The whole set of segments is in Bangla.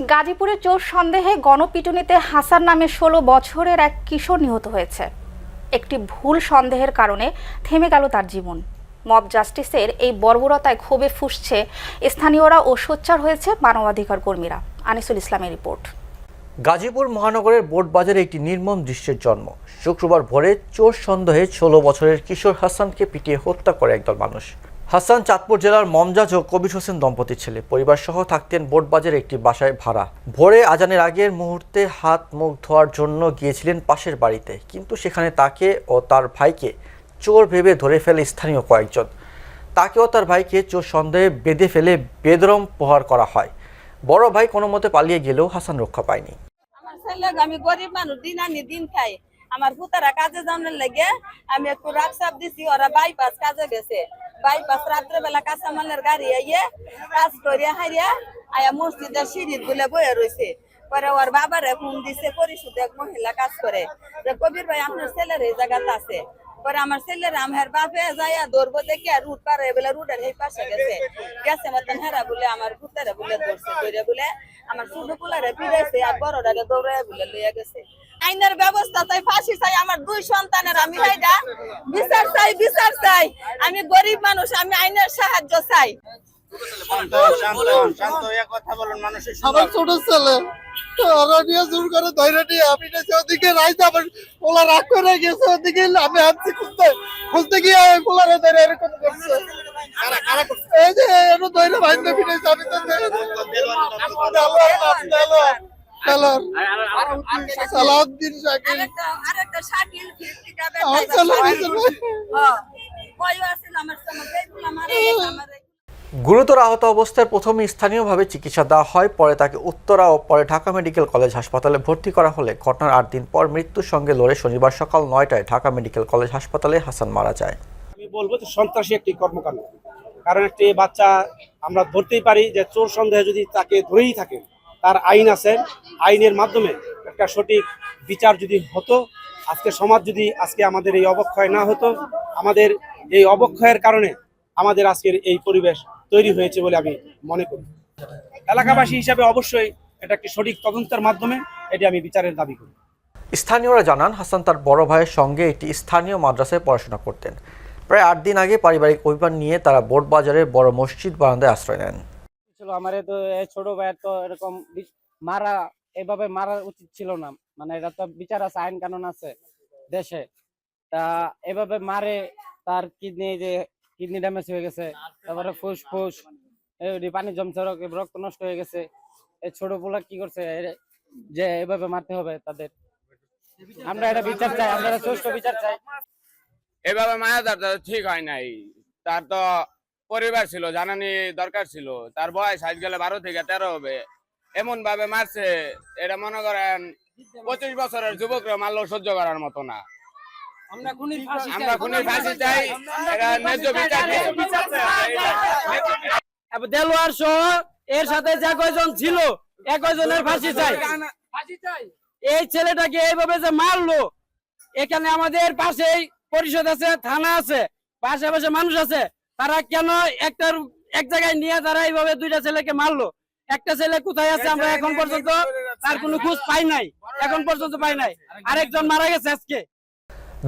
গাজীপুরে চোর সন্দেহে গণপিটুনিতে হাসান নামে ষোলো বছরের এক কিশোর নিহত হয়েছে। একটি ভুল সন্দেহের কারণে থেমে গেল তার জীবন। মব জাস্টিসের এই বর্বরতায় ক্ষোভে ফুসছে স্থানীয়রা ও সোচ্চার হয়েছে মানবাধিকার কর্মীরা। আনিসুল ইসলামের রিপোর্ট। গাজীপুর মহানগরের বোট বাজারে একটি নির্মম দৃশ্যের জন্ম। শুক্রবার ভোরে চোর সন্দেহে ষোলো বছরের কিশোর হাসানকে পিটিয়ে হত্যা করে একদল মানুষ। হাসান চাঁদপুর জেলার মমজাজ ও কবির হোসেন দম্পতির ছেলে। পরিবার সহ থাকতেন বোটবাজারে একটি বাসায় ভাড়া। ভোরে আজানের আগের মুহূর্তে হাত মুখ ধোয়ার জন্য গিয়েছিলেন পাশের বাড়িতে। কিন্তু সেখানে তাকে ও তার ভাইকে চোর ভেবে ধরে ফেলে স্থানীয় কয়েকজন। তাকে ও তার ভাইকে চোর সন্দেহে বেঁধে ফেলে বেদরম প্রহার করা হয়। বড় ভাই কোনো মতে পালিয়ে গেলেও হাসান রক্ষা পায়নি। আমার গরিব মানুষ, দিন দিন খাই। আমার পুতারা কাজে যাওয়ার লেগে আমি একটু রাত সাপ দিছি, ওরা বাইপাস কাজে গেছে। বাইপাস রাত্রে বেলা কাঁচামালের গাড়ি আইয়ে কাজ করিয়া হারিয়া আয়া মসজিদের সিঁড়ির গুলে বয়ে রয়েছে পরে ওর বাবারে ফোন দিছে, পরিশুদ্ধ এক মহিলা কাজ করে। কবির ভাই, আপনার ছেলের এই জায়গাতে আছে। পরে আমার ছেলের আমার বাপে যাইয়া দৌড়বো দেখি আর রুট পারে বলে রুটের এই পাশে গেছে। গেছে মতন হেরা বলে, আমার পুতারে বলে ধরে বলে আমার ছোট পোলারে পিড়াইছে আর বড়টারে দৌড়ায় বলে লইয়া গেছে। আইনের ব্যবস্থা চাই, ফাঁসি চাই, আমার দুই সন্তানের আমি হাইডা বিচার চাই বিচার চাই। আমি গরিব মানুষ, আমি আইনের সাহায্য চাই। হয়ে জোর করে ধরে নিয়ে আমি ওদিকে খুঁজতে। খুঁজতে গিয়ে এরকম করছে। ফিরেছে, আমি তো সালাউদ্দিন শাকিল। আরেকটা শাকিল গুরুতর আহত অবস্থায় প্রথমে স্থানীয়ভাবে চিকিৎসা দেওয়া হয় পরে তাকে উত্তরা ও পরে ঢাকা মেডিকেল কলেজ হাসপাতালে ভর্তি করা হলে ঘটনার আট দিন পর মৃত্যুর সঙ্গে লড়ে শনিবার সকাল নয়টায় ঢাকা মেডিকেল কলেজ হাসপাতালে হাসান মারা যায়। আমি বলব যে সন্ত্রাসী একটি কর্মকাণ্ড। কারণ একটি বাচ্চা আমরা ধরতেই পারি যে চোর সন্দেহে যদি তাকে ধরেই থাকে তার আইন আছে। আইনের মাধ্যমে একটা সঠিক বিচার যদি হতো, আজকে সমাজ যদি আজকে আমাদের এই অবক্ষয় না হতো, আমাদের এই অবক্ষয়ের কারণে আমাদের আজকের এই পরিবেশ তৈরি হয়েছে বলে আমি মনে করি। এলাকাবাসী হিসাবে অবশ্যই এটা একটি সঠিক তদন্তের মাধ্যমে এটি আমি বিচারের দাবি করি। স্থানীয়রা জানান, হাসান তার বড় ভাইয়ের সঙ্গে একটি স্থানীয় মাদ্রাসায় পড়াশোনা করতেন। প্রায় আট দিন আগে পারিবারিক অভিমান নিয়ে তারা বোট বাজারের বড় মসজিদ বারান্দায় আশ্রয় নেন। ছিল, আমার তো ছোট ভাইয়ের তো এরকম মারা, এভাবে মারা উচিত ছিল না। মানে এটা তো বিচার আছে, আইন কানুন আছে দেশে। তা এভাবে মারে, তার কিডনি যে কিডনি ড্যামেজ হয়ে গেছে, তারপরে ফুসফুস পানি জমছে রক্ত নষ্ট হয়ে গেছে। এই ছোট পোলা কি করছে? যে এভাবে মারতে হবে তাদের। এভাবে মায়া তার ঠিক হয় নাই। তার তো পরিবার ছিল জানানি দরকার ছিল। তার বয়স আজ গেলে বারো থেকে তেরো হবে। এমন ভাবে মারছে এটা মনে করেন পঁচিশ বছরের যুবকরা মারলেও সহ্য করার মতো না। আমরা খুনি ফাঁসি চাই। এটা ন্যায্য বিচার দেলোয়ার সহ এর সাথে যা কয়জন ছিল একজনের ফাঁসি চাই? এই ছেলেটাকে এইভাবে যে মারলো এখানে আমাদের পাশেই পরিষদ আছে থানা আছে পাশাপাশি মানুষ আছে। তারা কেন একটা এক জায়গায় নিয়ে তারা এইভাবে দুইটা ছেলেকে মারলো? একটা ছেলে কোথায় আছে আমরা এখন পর্যন্ত তার কোনো খোঁজ পাই নাই। এখন পর্যন্ত পাই নাই। আরেকজন মারা গেছে আজকে।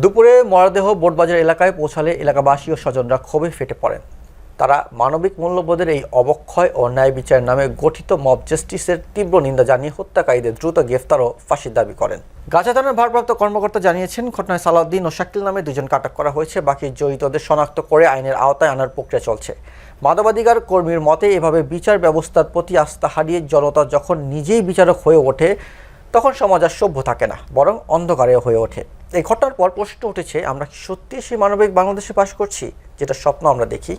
দুপুরে মরদেহ বোটবাজার এলাকায় পৌঁছালে এলাকাবাসী ও স্বজনরা ক্ষোভে ফেটে পড়েন। তারা মানবিক মূল্যবোধের এই অবক্ষয় ও ন্যায় বিচার নামে গঠিত মব জাস্টিসের তীব্র নিন্দা জানিয়ে হত্যাকারীদের দ্রুত গ্রেফতার ও ফাঁসির দাবি করেন। গাজা থানার ভারপ্রাপ্ত কর্মকর্তা জানিয়েছেন, ঘটনায় সালাউদ্দিন ও শাকিল নামে দুজনকে আটক করা হয়েছে। বাকি জড়িতদের শনাক্ত করে আইনের আওতায় আনার প্রক্রিয়া চলছে। মানবাধিকার কর্মীর মতে, এভাবে বিচার ব্যবস্থার প্রতি আস্থা হারিয়ে জনতা যখন নিজেই বিচারক হয়ে ওঠে, তখন সমাজ আর সভ্য থাকে না, বরং অন্ধকারে হয়ে ওঠে। এই ঘটনার পর প্রশ্ন উঠেছে, আমরা সত্যি সেই মানবিক বাংলাদেশে বাস করছি, যেটা স্বপ্ন আমরা দেখি?